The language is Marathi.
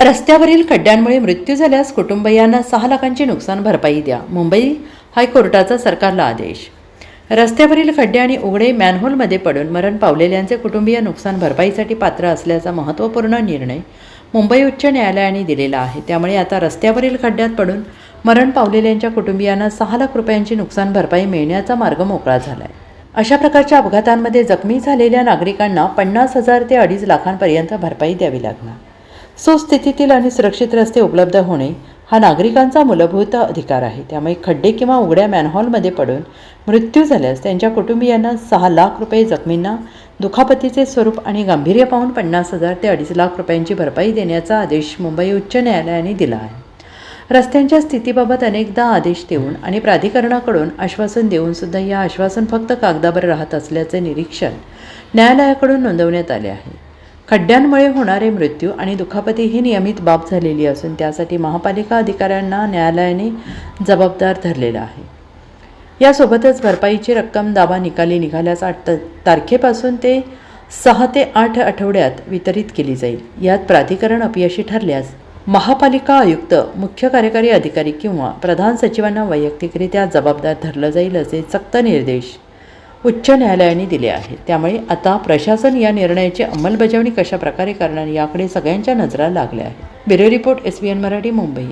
रस्त्यावरील खड्ड्यांमुळे मृत्यू झाल्यास कुटुंबियांना सहा लाखांची नुकसान भरपाई द्या मुंबई हायकोर्टाचा सरकारला आदेश. रस्त्यावरील खड्डे आणि उघडे मॅनहोलमध्ये पडून मरण पावलेल्यांचे कुटुंबीय नुकसान भरपाईसाठी पात्र असल्याचा महत्त्वपूर्ण निर्णय मुंबई उच्च न्यायालयाने दिलेला आहे. त्यामुळे आता रस्त्यावरील खड्ड्यात पडून मरण पावलेल्यांच्या कुटुंबियांना सहा लाख रुपयांची नुकसान भरपाई मिळण्याचा मार्ग मोकळा झाला आहे अशा प्रकारच्या अपघातांमध्ये जखमी झालेल्या नागरिकांना पन्नास हजार ते अडीच लाखांपर्यंत भरपाई द्यावी लागणार. सुस्थितीतील आणि सुरक्षित रस्ते उपलब्ध होणे हा नागरिकांचा मूलभूत अधिकार आहे. त्यामुळे खड्डे किंवा उघड्या मॅनहॉलमध्ये पडून मृत्यू झाल्यास त्यांच्या कुटुंबियांना सहा लाख रुपये जखमींना दुखापतीचे स्वरूप आणि गांभीर्य पाहून पन्नास हजार ते अडीच लाख रुपयांची भरपाई देण्याचा आदेश मुंबई उच्च न्यायालयाने दिला आहे. रस्त्यांच्या स्थितीबाबत अनेकदा आदेश देऊन आणि प्राधिकरणाकडून आश्वासन देऊन सुद्धा या आश्वासन फक्त कागदावर राहत असल्याचे निरीक्षण न्यायालयाकडून नोंदवण्यात आले आहे. खड्ड्यांमुळे होणारे मृत्यू आणि दुखापती ही नियमित बाब झालेली असून त्यासाठी महापालिका अधिकाऱ्यांना न्यायालयाने जबाबदार धरलेला आहे. यासोबतच भरपाईची रक्कम दावा निकाली निघाल्यास आठ त- तारखेपासून ते सहा ते आठ आठवड्यात वितरित केली जाईल. यात प्राधिकरण अपयशी ठरल्यास महापालिका आयुक्त मुख्य कार्यकारी अधिकारी किंवा प्रधान सचिवांना वैयक्तिकरित्या जबाबदार धरलं जाईल असे सक्त निर्देश उच्च न्यायालयाने दिले आहेत. त्यामुळे आता प्रशासन या निर्णयाची अंमलबजावणी कशा प्रकारे करणार याकडे सगळ्यांच्या नजरा लागल्या आहेत. Bureau report S B N Marathi Mumbai.